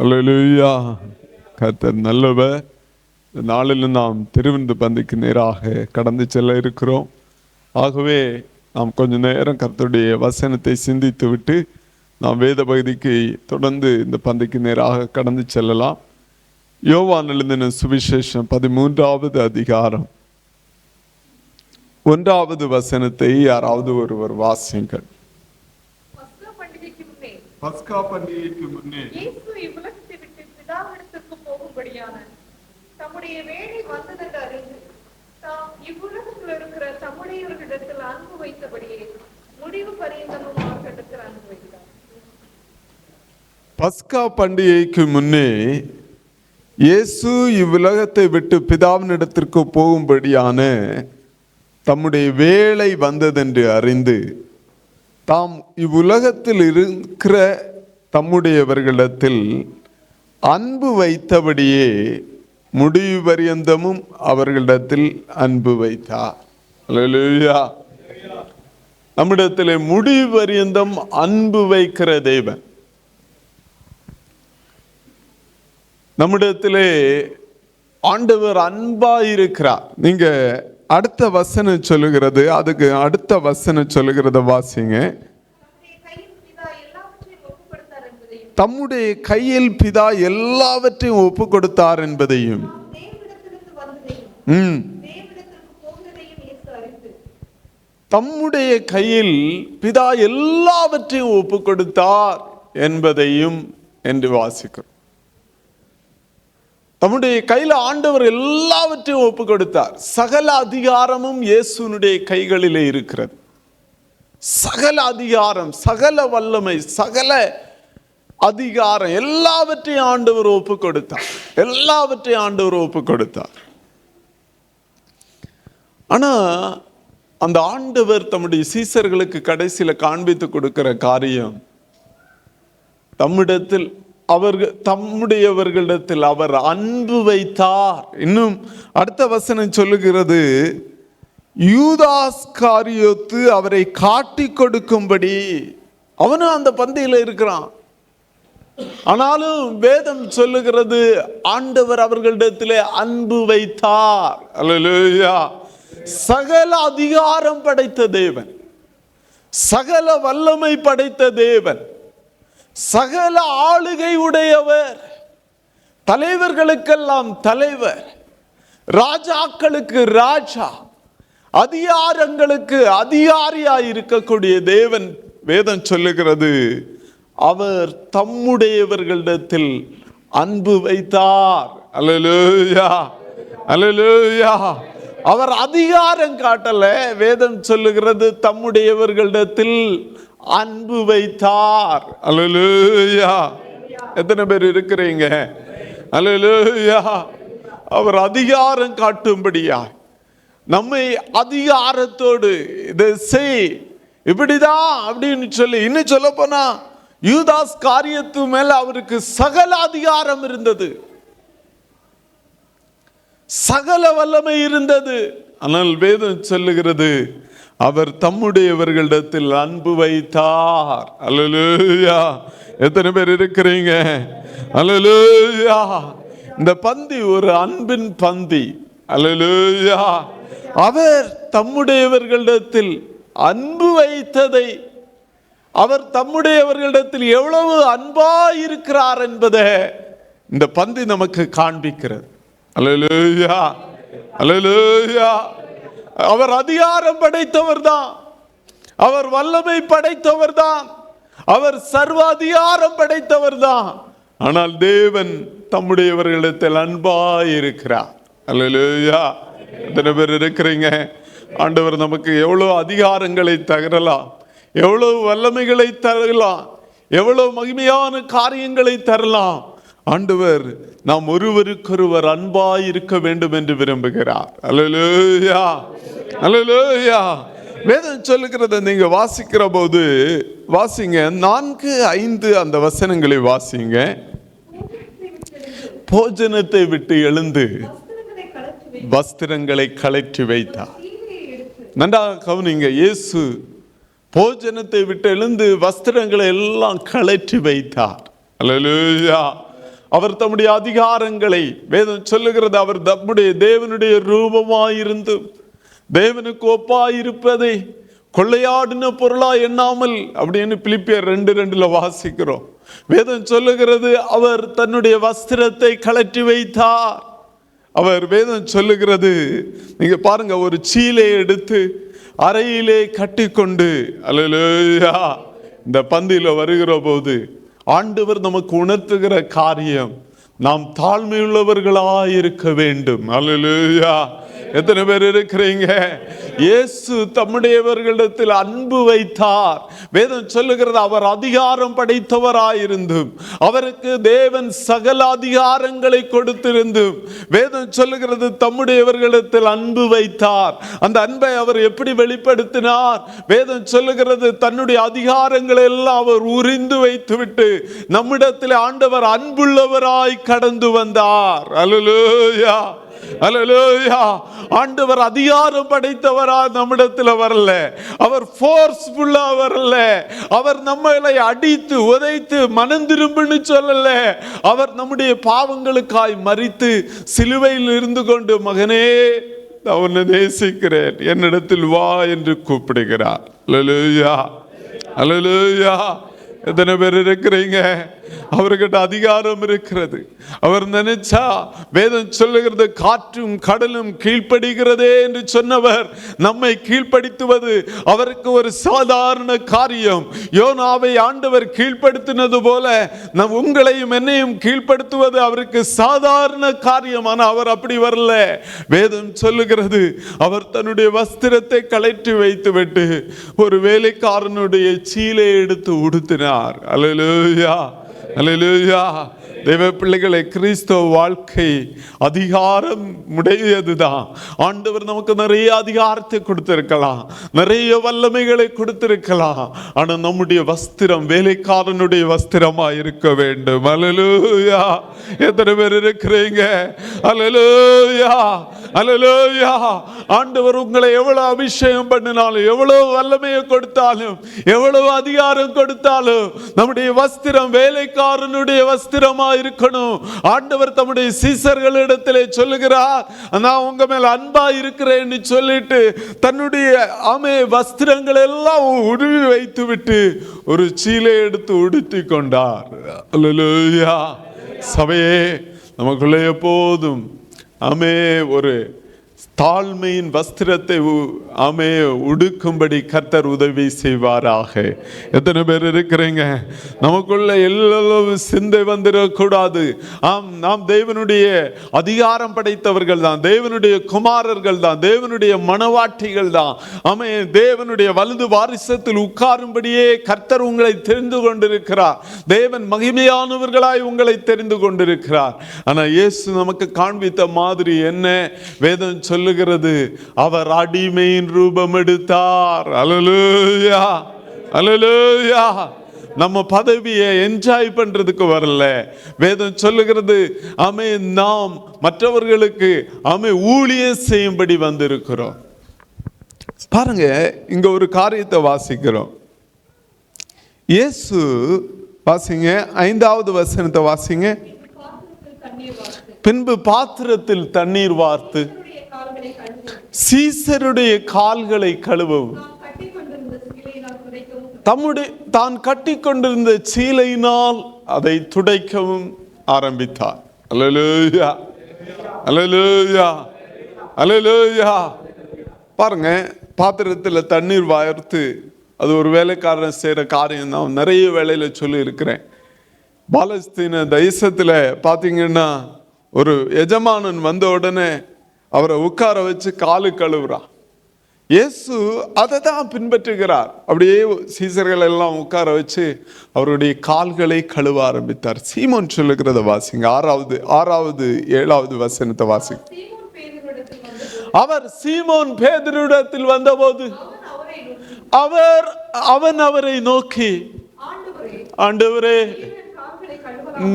அல்லா கர்த்தர் நல்லவ இந்த நாளிலும் நாம் திருவிந்து பந்திக்கு நேராக கடந்து செல்ல இருக்கிறோம். ஆகவே நாம் கொஞ்ச நேரம் கர்த்தருடைய வசனத்தை சிந்தித்து விட்டு நாம் வேத பகுதிக்கு தொடர்ந்து இந்த பந்திக்கு நேராக கடந்து செல்லலாம். யோவான் எழுதின சுவிசேஷம் பதிமூன்றாவது அதிகாரம். ஒன்றாவது வசனத்தை யாராவது ஒருவர் வாசியுங்கள். பஸ்கா பண்டிகைக்கு முன்னே இயேசு இவ்வுலகத்தை விட்டு பிதாவிடத்திற்கு போகும்படியான தம்முடைய வேலை வந்ததென்று அறிந்து தாம் இவ்வுலகத்தில் இருக்கிற தம்முடையவர்களிடத்தில் அன்பு வைத்தபடியே முடிவு பரியந்தமும் அவர்களிடத்தில் அன்பு வைத்தார். பஸ்கா பண்டிகைக்கு முன்னே இயேசு இவ்வுலகத்தை விட்டு பிதாவினிடத்திற்கு போகும்படியான தம்முடைய வேலை வந்ததென்று அறிந்து தாம் இவ்வுலகத்தில் இருக்கிற தம்முடையவர்களிடத்தில் அன்பு வைத்தபடியே முடிவு பரியந்தமும் அவர்களிடத்தில் அன்பு வைத்தார். அல்லேலூயா. நம்மிடத்திலே முடிவு பரியந்தம் அன்பு வைக்கிற தெய்வன் நம்மிடத்திலே ஆண்டவர் அன்பா இருக்கிறார் நீங்க அடுத்த வசனம் சொல்லுகிறது அதுக்கு அடுத்த வசனம் சொல்லுகிறத வாசிங்க. தம்முடைய கையில் பிதா எல்லாவற்றையும் ஒப்பு கொடுத்தார் என்பதையும் தம்முடைய கையில் பிதா எல்லாவற்றையும் ஒப்பு கொடுத்தார் என்பதையும் என்று வாசிக்கிறோம் கையில் தேவனிடத்திற்கு போகிறதையும் இயேசு அறிந்து பிதா எல்லாவற்றையும் ஒப்பு கொடுத்தார் என்பதையும் என்று வாசிக்கிறோம் தம்முடைய கையில் ஆண்டவர் எல்லாவற்றையும் ஒப்பு கொடுத்தார் சகல அதிகாரமும் இயேசுனுடைய கைகளிலே இருக்கிறது. சகல அதிகாரம் சகல வல்லமை சகல அதிகாரம் எல்லாவற்றையும் ஆண்டவர் ஒப்பு கொடுத்தார் எல்லாவற்றையும் ஆண்டவர் ஒப்பு கொடுத்தார் ஆனால் அந்த ஆண்டவர் தம்முடைய சீசர்களுக்கு கடைசியில் காண்பித்து கொடுக்கிற காரியம் தம்மிடத்தில் அவர்கள் தம்முடையவர்களிடத்தில் அவர் அன்பு வைத்தார். இன்னும் அடுத்த வசனம் சொல்லுகிறது யூதாஸ் காரியத்து அவரை காட்டி கொடுக்கும்படி. அவனும் அந்த பந்தியில் இருக்கிறான். ஆனாலும் வேதம் சொல்லுகிறது ஆண்டவர் அவர்களிடத்திலே அன்பு வைத்தார். அல்லேலூயா. சகல அதிகாரம் படைத்த தேவன். சகல வல்லமை படைத்த தேவன். சகல ஆளுகை உடையவர். தலைவர்களுக்கெல்லாம் தலைவர். ராஜாக்களுக்கு ராஜா. அதிகாரங்களுக்கு அதிகாரியாய் இருக்கக்கூடிய தேவன் வேதம் சொல்லுகிறது. அவர் தம்முடையவர்களிடத்தில் அன்பு வைத்தார். அலலூயா அலலூயா அவர் அதிகாரம் காட்டல. வேதம் சொல்லுகிறது தம்முடையவர்களிடத்தில் அன்பு வைத்தார். அல்லேலூயா. எத்தனை பேர் இருக்கிறீங்க? அல்லேலூயா. அவர் அதிகாரம் காட்டும்படியா நம்மை அதிகாரத்தோடு இதை செய். இப்படிதான் அப்படின்னு சொல்லி இன்னும் சொல்ல போனா யூதாஸ் காரியத்து மேல அவருக்கு சகல அதிகாரம் இருந்தது. சகல வல்லமை இருந்தது. ஆனால் வேதம் சொல்லுகிறது அவர் தம்முடையவர்களிடத்தில் அன்பு வைத்தார். அல்லேலூயா. எத்தனை பேர் இருக்கிறீங்க? அல்லேலூயா. இந்த பந்தி ஒரு அன்பின் பந்தி. அல்லேலூயா. அவர் தம்முடையவர்களிடத்தில் அன்பு வைத்ததை அவர் தம்முடையவர்களிடத்தில் எவ்வளவு அன்பா இருக்கிறார் என்பதை இந்த பந்தி நமக்கு காண்பிக்கிறது. அல்லேலூயா. அல்லேலூயா. அவர் அதிகாரம் படைத்தவர் தான் அவர் வல்லமை படைத்தவர் தான் அவர் சர்வ அதிகாரம் படைத்தவர் தான் ஆனால் தேவன் தம்முடையவர்களிடத்தில் அன்பாய் இருக்கிறார் அல்லேலூயா. எத்தனை பேர் இருக்கிறீங்க? ஆண்டவர் நமக்கு எவ்வளோ அதிகாரங்களை தகரலாம் எவ்வளோ வல்லமைகளை தரலாம். எவ்வளோ மகிமையான காரியங்களை தரலாம். ஆண்டவர் நாம் ஒருவருக்கொருவர் அன்பாய் இருக்க வேண்டும் என்று விரும்புகிறார். அல்லேலூயா அல்லேலூயா வேதம் சொல்லுகிறத நீங்க வாசிக்கிற போது வாசிங்க. நான்கு ஐந்து அந்த வசனங்களை வாசிங்க. போஜனத்தை விட்டு எழுந்து வஸ்திரங்களை கழற்றி வைத்தார். நன்றாக கவனிங்க இயேசு போஜனத்தை விட்டு எழுந்து வஸ்திரங்களை எல்லாம் கழற்றி வைத்தார். அல்லேலூயா அவர் தம்முடைய அதிகாரங்களை வேதம் சொல்லுகிறது அவர் தம்முடைய தேவனுடைய ரூபமாயிருந்து தேவனுக்கு ஒப்பாயிருப்பதை கொள்ளையாடின பொருளா எண்ணாமல் அப்படின்னு பிலிப்பியர் ரெண்டு ரெண்டுல வாசிக்கிறோம். வேதம் சொல்லுகிறது அவர் தன்னுடைய வஸ்திரத்தை கழற்றி வைத்தார். அவர் வேதம் சொல்லுகிறது நீங்க பாருங்க ஒரு சீலை எடுத்து அறையிலே கட்டிக்கொண்டு அல்லேலூயா இந்த பந்தியில் வருகிற போது ஆண்டவர் நமக்கு உணர்த்துகிற காரியம் நாம் தாழ்மையுள்ளவர்களாக இருக்க வேண்டும். அல்லா எத்தனை பேர் இருக்கிறீங்க? இயேசு தம்முடையவர்களிடத்தில் அன்பு வைத்தார். வேதம் சொல்லுகிறது அவர் அதிகாரம் படைத்தவராயிருந்தும் அவருக்கு தேவன் சகல அதிகாரங்களை கொடுத்திருந்தும் வேதம் சொல்லுகிறது தம்முடையவர்களிடத்தில் அன்பு வைத்தார். அந்த அன்பை அவர் எப்படி வெளிப்படுத்தினார்? வேதம் சொல்லுகிறது தன்னுடைய அதிகாரங்களை எல்லாம் அவர் உரிந்து வைத்துவிட்டு நம்மிடத்தில் ஆண்டவர் அன்புள்ளவராய் கடந்து வந்தார். அலுலூயா அலலோயா ஆண்டவர் அதிகாரம் படைத்தவரா நம்மிடத்தில் வரல. அவர் ஃபோர்ஸ்ஃபுல்லா வரல. அவர் நம்மளை அடித்து உதைத்து மனம் திரும்புன்னு சொல்லல. அவர் நம்முடைய பாவங்களுக்காய் மறித்து சிலுவையில் இருந்து கொண்டு மகனே நான் உன்னை நேசிக்கிறேன். என்னிடத்தில் வா என்று கூப்பிடுகிறார். அலலுயா அலலுயா எத்தனை பேர் இருக்கிறீங்க? அவர்கிட்ட அதிகாரம் இருக்கிறது. அவர் நினைச்சா வேதம் சொல்லுகிறது காற்றும் கடலும் கீழ்ப்படுகிறதே என்று சொன்னவர் நம்மை கீழ்ப்படுத்துவது அவருக்கு ஒரு சாதாரண காரியம். யோனாவை ஆண்டவர் கீழ்ப்படுத்தினது போல நம் உங்களையும் என்னையும் கீழ்ப்படுத்துவது அவருக்கு சாதாரண காரியம். ஆனால் அவர் அப்படி வரல. வேதம் சொல்லுகிறது அவர் தன்னுடைய வஸ்திரத்தை கலற்றி வைத்துவிட்டு ஒரு வேலைக்காரனுடைய சீலை எடுத்து உடுத்தினார். அலலூயா Hallelujah. தெய்வ பிள்ளைகளை கிறிஸ்தவ வாழ்க்கை அதிகாரம் உடையது தான் ஆண்டவர் நமக்கு நிறைய அதிகாரத்தை கொடுத்திருக்கலாம். நிறைய வல்லமைகளை கொடுத்திருக்கலாம். ஆனால் நம்முடைய வஸ்திரம் வேலைக்காரனுடைய வஸ்திரமாக இருக்க வேண்டும். அலலூயா எத்தனை பேர் இருக்கிறீங்க? அலலூயா அலலூயா ஆண்டவர் உங்களை எவ்வளோ அபிஷேகம் பண்ணினாலும் எவ்வளோ வல்லமையை கொடுத்தாலும் எவ்வளவு அதிகாரம் கொடுத்தாலும் நம்முடைய வஸ்திரம் வேலைக்காரனுடைய வஸ்திரமாக இருக்கணும் ஆண்டவர் தம்முடைய சீசர்களிடத்திலே சொல்லுகிறார் நான் உங்க மேல அன்பா இருக்கிறேன்னு சொல்லிட்டு தன்னுடைய ஆமே வஸ்திரங்கள் எல்லாம் உருவி வைத்து விட்டு ஒரு சீலை எடுத்து உடுத்தி கொண்டார். சபையே நமக்குள்ளே எப்போதும் ஆமே ஒரு தாழ்மையின் வஸ்திரத்தை உ- ஆமே உடுக்கும்படி கர்த்தர் உதவி செய்வாராக. எத்தனை பேர் இருக்கிறீங்க? நமக்குள்ள எல்லளவு சிந்தை வந்துடக்கூடாது ஆம் நாம் தேவனுடைய அதிகாரம் படைத்தவர்கள் தான் தேவனுடைய குமாரர்கள் தான் தேவனுடைய மனவாட்டிகள் தான். ஆமே தேவனுடைய வலது வாரிசத்தில் உட்காரும்படியே கர்த்தர் உங்களை தெரிந்து கொண்டிருக்கிறார். தேவன் மகிமையானவர்களாய் உங்களை தெரிந்து கொண்டிருக்கிறார். ஆனா இயேசு நமக்கு காண்பித்த மாதிரி என்ன? வேதம் சொல்லுகிறது அவர் அடிமையின் ரூபம் எடுத்தார் அலலூயா அலலூயா நம்ம பதவியை என்ஜாய் பண்றதுக்கு வரல. வேதம் சொல்லுகிறது அமை நாம் மற்றவர்களுக்கு அமை ஊழியம் செய்யும்படி வந்திருக்கிறோம். பாருங்க இங்க ஒரு காரியத்தை வாசிக்கிறோம். இயேசு வாசிங்க ஐந்தாவது வசனத்தை வாசிங்க. பின்பு பாத்திரத்தில் தண்ணீர் வார்த்து. சீசருடைய கால்களை கழுவவும். தம்முடைய தான் கட்டி கொண்டிருந்த சீலையினால் அதை துடைக்கவும் ஆரம்பித்தார். அல்லேலூயா. அல்லேலூயா. அல்லேலூயா. பாருங்க பாத்திரத்தில் தண்ணீர் வார்த்து அது ஒரு வேலைக்காரன் செய்கிற காரியம் தான். நிறைய வேலையில சொல்லி இருக்கிறேன் பாலஸ்தீன தேசத்தில் பார்த்தீங்கன்னா ஒரு எஜமானன் வந்த உடனே அவரை உட்கார வச்சு காலு கழுவுறான் இயேசு அதை தான் பின்பற்றுகிறார். அப்படியே சீசர்கள் எல்லாம் உட்கார வச்சு அவருடைய கால்களை கழுவ ஆரம்பித்தார். சீமோன் சொல்லுகிறத வாசிங்க. ஆறாவது ஆறாவது ஏழாவது வசனத்தை வாசிங்க. அவர் சீமோன் பேதரிடத்தில் வந்தபோது அவர் அவன் அவரை நோக்கி ஆண்டவரே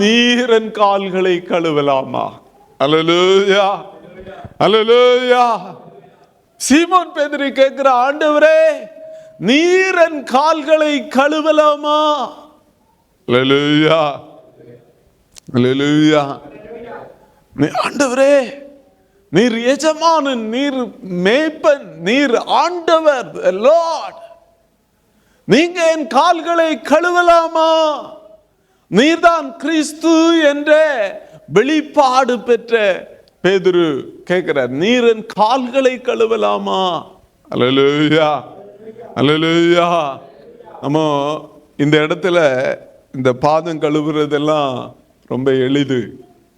நீரன் கால்களை கழுவலாமா? கழுவலாமா அலலூயா சீமோன் பேதுரு கேட்கிற ஆண்டவரே நீரன் கால்களை கழுவலாமா? லலுயா லலுயா நீ ஆண்டவரே நீர் எஜமானன் நீர் மேய்ப்பன் நீர் ஆண்டவர் லார்ட் நீங்க என் கால்களை கழுவலாமா? நீர்தான் கிறிஸ்து என்ற வெளிப்பாடு பெற்ற பேதுரு. கேட்கிறார் நீர் என் கால்களை கழுவலாமா? அலலுயா அலலுயா நம்ம இந்த இடத்துல இந்த பாதம் கழுவுறதெல்லாம் ரொம்ப எளிது.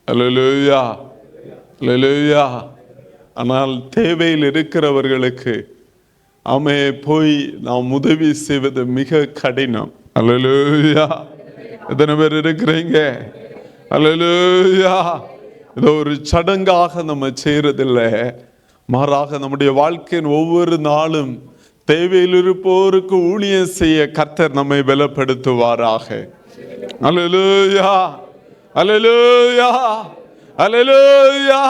அலலுயா அலலுயா ஆனால் தேவையில் இருக்கிறவர்களுக்கு அமே போய் நாம் உதவி செய்வது மிக கடினம். அலலுயா எத்தனை பேர் இருக்கிறீங்க? அலலுயா இதோ ஒரு சடங்காக நம்ம செய்யறதில்ல. மாறாக நம்முடைய வாழ்க்கையின் ஒவ்வொரு நாளும் தேவையில் இருப்போருக்கு ஊழியம் செய்ய கர்த்தர் நம்மை பலப்படுத்துவாராக. அல்லேலூயா அல்லேலூயா அல்லேலூயா.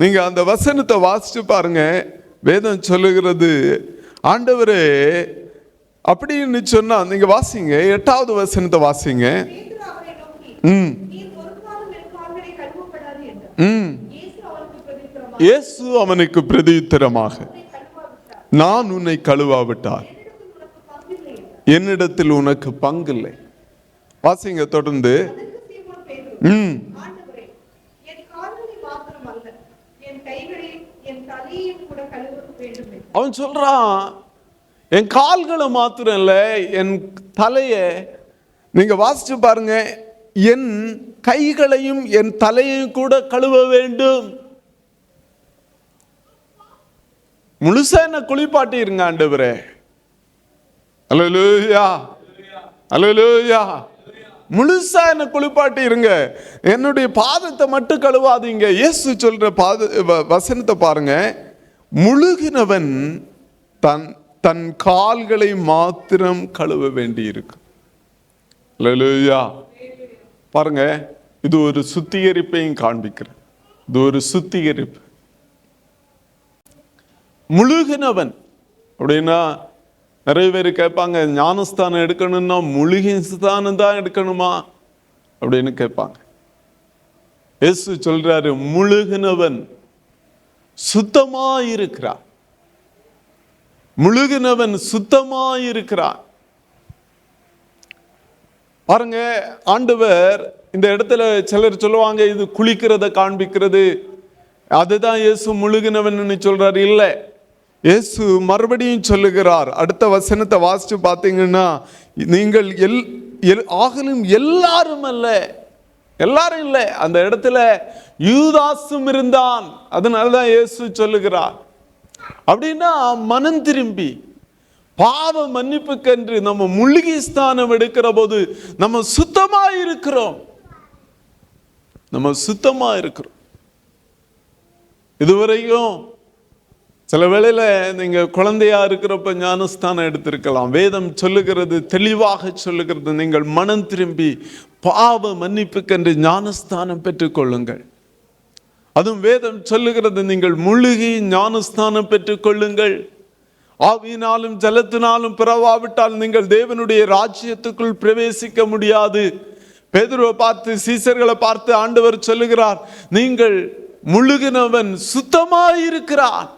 நீங்க அந்த வசனத்தை வாசிச்சு பாருங்க. வேதம் சொல்லுகிறது ஆண்டவரே அப்படின்னு சொன்னா நீங்க வாசிங்க. எட்டாவது வசனத்தை வாசிங்க. ம் நீர் ஒரு காலம் என் கால்களை கழுவப்படாது என்றார் ம் இயேசு அவனுக்கு பிரதித்திரமாக நான் உன்னை கழுவாவிட்டார் என்னிடத்தில் உனக்கு பங்கில்லை. வாசிங்க தொடர்ந்து. ம். அவன் சொல்றான் என் கால்களை மாத்திரம் இல்லை என் தலையை நீங்க வாசிச்சு பாருங்க என் கைகளையும் என் தலையையும் கூட கழுவ வேண்டும். முழுசா என்ன குளிப்பாட்டி இருங்க ஆண்டவரே. அல்லேலூயா அல்லேலூயா முழுசா என்ன குளிப்பாட்டி இருங்க என்னுடைய பாதத்தை மட்டும் கழுவாதீங்க. இயேசு சொல்ற பாத வசனத்தை பாருங்க. முழுகினவன் தன் தன் கால்களை மாத்திரம் கழுவ வேண்டி இருக்கு அல்லேலூயா பாருங்க இது ஒரு சுத்திகரிப்பையும் காண்பிக்கிறேன். இது ஒரு சுத்திகரிப்பு. முழுகினவன். அப்படின்னா நிறைய பேர் கேட்பாங்க ஞானஸ்தானம் எடுக்கணும்னா முழுகி ஸ்தானம் தான் எடுக்கணுமா? அப்படின்னு கேட்பாங்க. இயேசு சொல்றாரு முழுகினவன் சுத்தமா இருக்கிறான் முழுகினவன் சுத்தமா இருக்கிறான் பாருங்க ஆண்டவர் இந்த இடத்துல சிலர் சொல்லுவாங்க இது குளிக்கிறத காண்பிக்கிறது. அதுதான் இயேசு முழுகினவன் சொல்றார் இல்லை. இயேசு மறுபடியும் சொல்லுகிறார். அடுத்த வசனத்தை வாசிச்சு பார்த்தீங்கன்னா நீங்கள் எல் எல் ஆகலும் எல்லாரும் அல்ல. எல்லாரும் இல்லை. அந்த இடத்துல யூதாசும் இருந்தான். அதனாலதான் இயேசு சொல்லுகிறார். அப்படின்னா மனம் திரும்பி பாவ மன்னிப்புக்கென்று நம்ம முழுகி ஸ்தானம் எடுக்கிற போது நம்ம சுத்தமா இருக்கிறோம். நம்ம சுத்தமா இருக்கிறோம். இதுவரைக்கும் சில வேளையில் நீங்கள் குழந்தையாக இருக்கிறப்ப ஞானஸ்தானம் எடுத்திருக்கலாம். வேதம் சொல்லுகிறது தெளிவாக சொல்லுகிறது. நீங்கள் மனம் திரும்பி பாவ மன்னிப்புக்கென்று ஞானஸ்தானம் பெற்றுக்கொள்ளுங்கள் அதுவும் வேதம் சொல்லுகிறது நீங்கள் முழுகி ஞானஸ்தானம் பெற்றுக்கொள்ளுங்கள் ஆவியினாலும் ஜலத்தினாலும் பிறவாவிட்டால் நீங்கள் தேவனுடைய ராஜ்யத்துக்குள் பிரவேசிக்க முடியாது. பேதுருவை பார்த்து சீசர்களை பார்த்து ஆண்டவர் சொல்லுகிறார் நீங்கள் முழுகினவன் சுத்தமாயிருக்கிறான்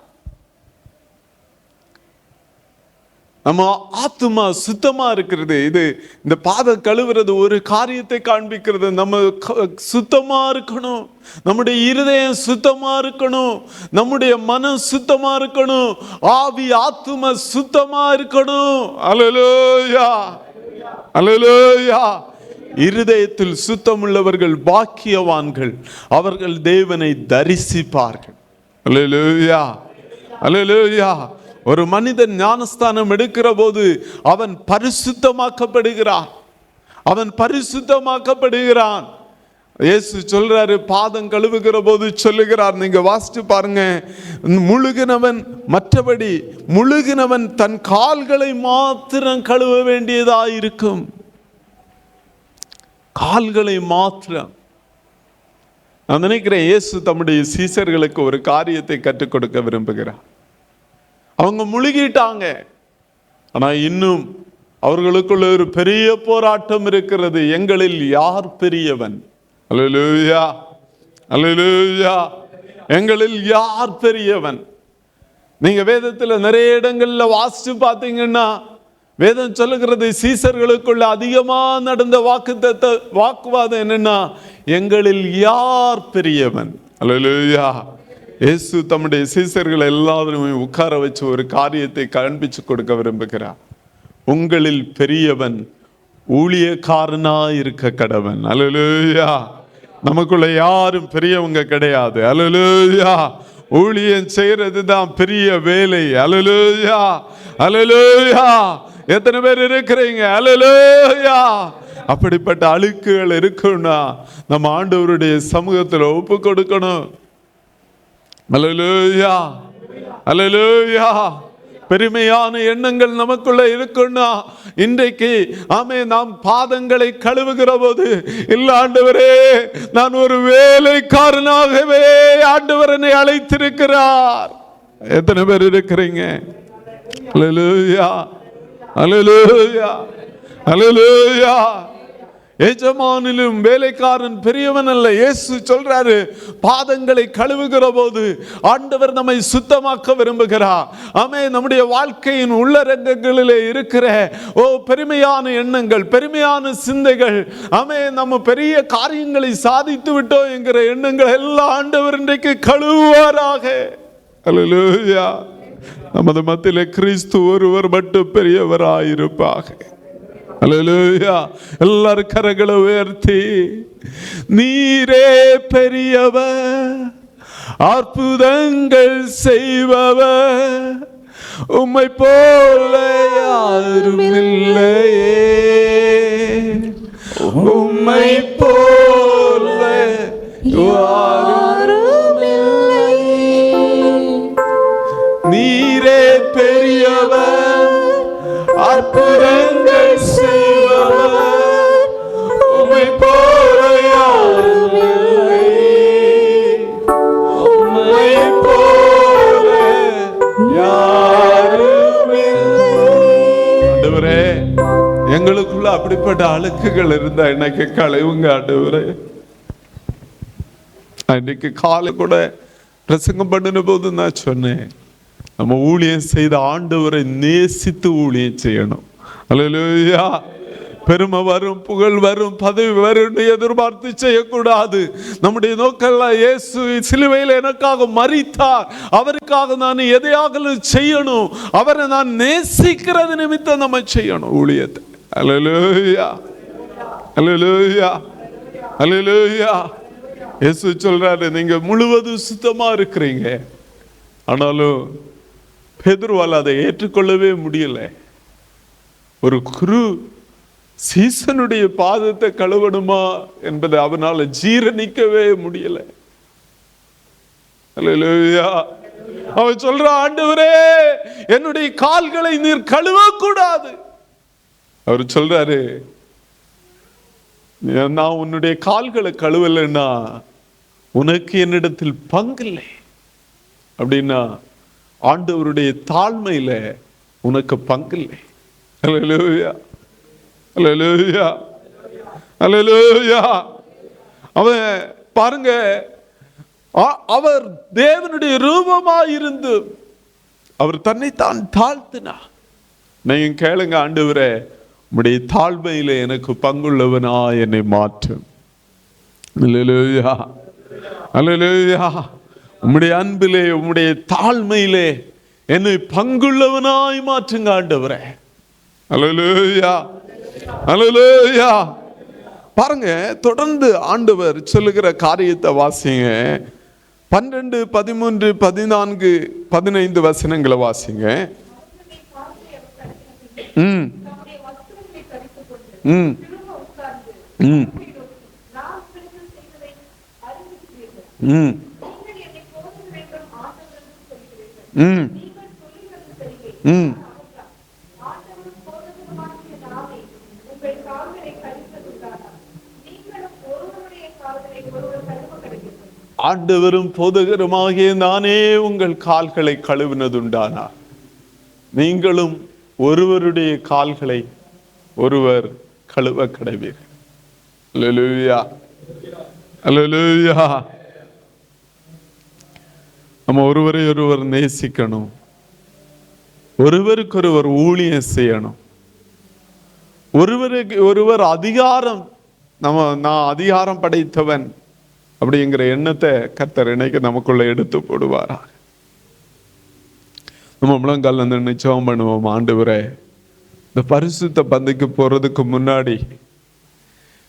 நம்ம ஆத்துமா சுத்தமா இருக்கிறது. இது இந்த பாதம் கழுவுறது ஒரு காரியத்தை காண்பிக்கிறது. நம்ம க- சுத்தமா இருக்கணும். நம்முடைய இருதயம் சுத்தமா இருக்கணும். நம்முடைய மனம் சுத்தமா இருக்கணும். ஆவி ஆத்தும சுத்தமா இருக்கணும். அலலோயா அலலோயா இருதயத்தில் சுத்தமுள்ளவர்கள் பாக்கியவான்கள். அவர்கள் தேவனை தரிசிப்பார்கள். அலலோயா அலலோயா ஒரு மனிதன் ஞானஸ்தானம் எடுக்கிற போது அவன் பரிசுத்தமாக்கப்படுகிறான். அவன் பரிசுத்தமாக்கப்படுகிறான். இயேசு சொல்றாரு பாதம் கழுவுகிற போது சொல்லுகிறார். நீங்க வாசிச்சு பாருங்க. முழுகினவன் மற்றபடி முழுகினவன் தன் கால்களை மாத்திரம் கழுவ வேண்டியதா இருக்கும் கால்களை மாத்திரம். நான் நினைக்கிறேன் இயேசு தம்முடைய சீசர்களுக்கு ஒரு காரியத்தை கற்றுக் கொடுக்க விரும்புகிறார். அவங்க முழுகிட்டாங்க. ஆனால் இன்னும் அவர்களுக்குள்ள ஒரு பெரிய போராட்டம் இருக்கிறது. எங்களில் யார் பெரியவன்? அலுலூயா அலுலூயா எங்களில் யார் பெரியவன்? நீங்க வேதத்துல நிறைய இடங்கள்ல வாசிச்சு பார்த்தீங்கன்னா வேதம் சொல்லுகிறது சீசர்களுக்குள்ள அதிகமாக நடந்த வாக்கு வாக்குவாதம் என்னன்னா எங்களில் யார் பெரியவன்? அலுலூயா இயேசு தம்முடைய சீசர்கள் எல்லாருமே உட்கார வச்சு ஒரு காரியத்தை காண்பிச்சு கொடுக்க விரும்புகிறார். உங்களில் பெரியவன் ஊழியக்காரனா இருக்க கடவன். அலலூயா நமக்குள்ள யாரும் பெரியவங்க கிடையாது. அலலூயா ஊழியம் செய்யறது தான் பெரிய வேலை. அலலூயா அலலூயா எத்தனை பேர் இருக்கிறீங்க? அலலூயா அப்படிப்பட்ட அழுக்குகள் இருக்குன்னா நம்ம ஆண்டவருடைய சமூகத்தில் ஒப்பு கொடுக்கணும். அல்லேலூயா அலலூயா பெருமையான எண்ணங்கள் நமக்குள்ள இருக்குன்னா இன்றைக்கு ஆமே நாம் பாதங்களை கழுவுகிற போது இல்ல ஆண்டவரே நான் ஒரு வேலைக்காரனாகவே ஆண்டவர் என்னை அழைத்திருக்கிறார். எத்தனை பேர் இருக்கிறீங்க? அலலூயா அலலூயா அலலூயா எஜமானிலும் வேலைக்காரன் பெரியவன் அல்ல. இயேசு சொல்றாரு பாதங்களை கழுவுகிற போது ஆண்டவர் நம்மை சுத்தமாக்க விரும்புகிறார். ஆமே நம்முடைய வாழ்க்கையின் உள்ளரங்கங்களிலே இருக்கிற ஓ பெருமையான எண்ணங்கள் பெருமையான சிந்தைகள். ஆமே நம்ம பெரிய காரியங்களை சாதித்து விட்டோம் என்கிற எண்ணங்கள் எல்லாம் ஆண்டவர் இன்றைக்கு கழுவுவாராக. அல்லேலூயா நமது மத்தியில் கிறிஸ்து ஒருவர் மட்டும் பெரியவராயிருப்பாக அல்லேலூயா எல்லாரும் கரங்களை உயர்த்தி. நீரே பெரியவ அற்புதங்கள் செய்பவர். உம்மை போல யாரும் இல்லையே உம்மை போல எனக்குள்ள அப்படிப்பட்ட அழுக்குகள் இருந்தா எனக்கு கழுவுங்க ஆண்டவரே. அன்னைக்கு காலை கூட பிரசங்கம் பண்ணின போது நான் சொன்னேன் நம்ம ஊழியம் செய்த ஆண்டவரை நேசித்து ஊழியம் செய்யணும். அல்லேலூயா. பெருமை வரும் புகழ் வரும் பதவி வரும் எதிர்பார்த்து செய்யக்கூடாது. நம்முடைய நோக்கெல்லாம் இயேசு சிலுவையில் எனக்காக மறித்தார் அவருக்காக நான் எதையாகலும் செய்யணும். அவரை நான் நேசிக்கிறது நிமித்தம் நம்ம செய்யணும் ஊழியத்தை. அல்லேலூயா அல்லேலூயா அல்லேலூயா இயேசு சொல்றாரு நீங்க முழுவதும் சுத்தமா இருக்கிறீங்க. ஆனாலும் பேதுருவால் அதை ஏற்றுக்கொள்ளவே முடியல. ஒரு குரு சீசனுடைய பாதத்தை கழுவணுமா என்பதை அவனால் ஜீரணிக்கவே முடியல. அவன் சொல்ற ஆண்டவரே என்னுடைய கால்களை நீர் கழுவ கூடாது அவர் சொல்றாரு நான் உன்னுடைய கால்களை கழுவலைன்னா உனக்கு என்னிடத்தில் பங்கில்லை. அப்படின்னா ஆண்டவருடைய தாழ்மையில உனக்கு பங்கில்லை. அல்லேலூயா அல்லேலூயா அல்லேலூயா அவன் பாருங்க அ- அவர் தேவனுடைய ரூபமாயிருந்து அவர் தன்னை தான் தாழ்த்தினார் நீங்க கேளுங்க ஆண்டவரே உம்முடைய தாழ்மையில எனக்கு பங்குள்ளவனா என்னை மாற்றும் அல்லேலூயா. அல்லேலூயா. உம்முடைய அன்பிலே உம்முடைய தாழ்மையிலே என்னை பங்குள்ளவனாய் மாற்றுங்க ஆண்டவரே. அலலுயா அலலுயா பாருங்க தொடர்ந்து ஆண்டவர் சொல்லுகிற காரியத்தை வாசிங்க. பன்னெண்டு பதிமூன்று பதினான்கு பதினைந்து வசனங்களை வாசிங்க. ம் தம்முடைய வஸ்திரங்களை தரித்துக் கொண்டு ம். ம். ம். ம். ம். ஆண்டவரும் போதகருமாகிய நானே உங்கள் கால்களை கழுவினதுண்டானா நீங்களும் ஒருவருடைய கால்களை ஒருவர் கழுவ கடவீர்கள் அலலுயா அல்லேலூயா. நம்ம ஒருவரை ஒருவர் நேசிக்கணும். ஒருவருக்கொருவர் ஊழியம் செய்யணும். ஒருவருக்கு ஒருவர் அதிகாரம் நம்ம நான் அதிகாரம் படைத்தவன் அப்படிங்கிற எண்ணத்தை கர்த்தர் இணைக்கு நமக்குள்ள எடுத்து போடுவாரா நம்ம முழங்கால் வந்து நிச்சயம் பண்ணுவோம் ஆண்டவரே. இந்த பரிசுத்த பந்தைக்கு போறதுக்கு முன்னாடி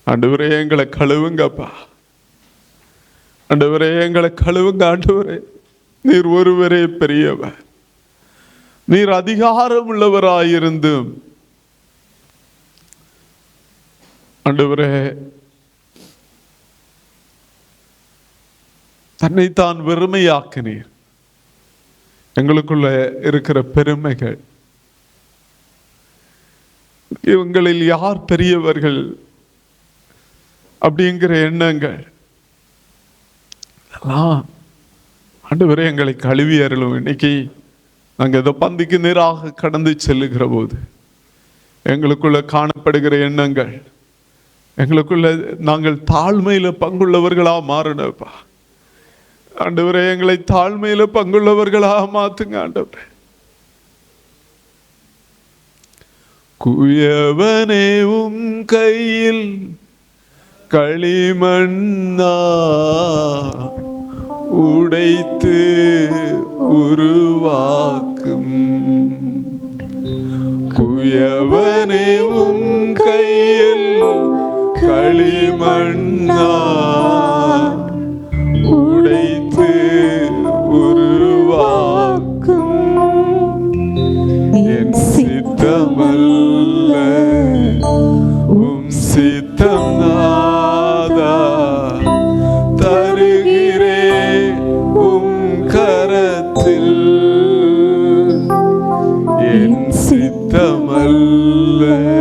ஆண்டவரே எங்களை கழுவுங்கப்பா. ஆண்டவரே எங்களை கழுவுங்க ஆண்டவரே. நீர் ஒருவரே பெரியவர். நீர் அதிகாரம் உள்ளவராயிருந்தும். ஆண்டவரே தன்னைத்தான் வெறுமையாக்கினீர். எங்களுக்குள்ள இருக்கிற பெருமைகள் இவங்களில் யார் பெரியவர்கள் அப்படிங்கிற எண்ணங்கள். எல்லாம் ஆண்டவரே எங்களை கழுவி அருளும். இன்னைக்கு நாங்கள் இதை பந்திக்கு நேராக கடந்து செல்லுகிற போது எங்களுக்குள்ள காணப்படுகிற எண்ணங்கள் எங்களுக்குள்ள நாங்கள் தாழ்மையில் பங்குள்ளவர்களாக மாறணும்ப்பா. ஆண்டவரே எங்களை தாழ்மையில் பங்குள்ளவர்களாக மாற்றுங்க ஆண்டவரே. குயவனே உம் கையில் களிமண்ணா உடைத்து உருவாக்கும் குயவனே உம் கையில் களிமண்ணா be.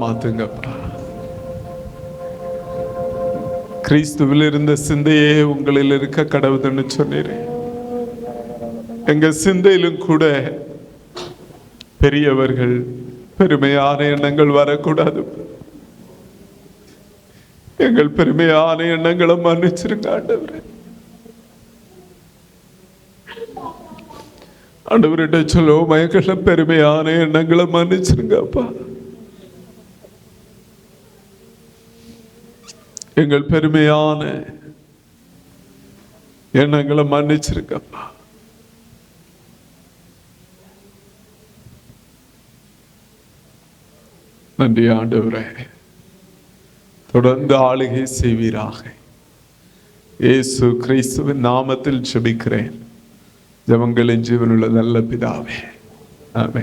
மாத்துங்கப்பா. கிறிஸ்துவில் இருந்த சிந்தையே உங்களில் இருக்க கடவுதுன்னு சொன்னீரே. எங்க சிந்தையிலும் கூட பெரியவர்கள் பெருமையான எண்ணங்கள் வரக்கூடாது. எங்கள் பெருமையான எண்ணங்களை மன்னிச்சிருங்க ஆண்டவரே. ஆண்டவர்கிட்ட சொல்லுவோம் மயக்கல பெருமையான எண்ணங்களை மன்னிச்சிருங்கப்பா. எங்கள் பெருமையான எண்ணங்களை மன்னிச்சிருக்கப்பா நன்றி ஆண்டவரே. தொடர்ந்து ஆளுகை செய்வீராக. இயேசு கிறிஸ்துவின் நாமத்தில் ஜெபிக்கிறேன். ஜபங்களின் ஜீவனுள்ள நல்ல பிதாவே. ஆமே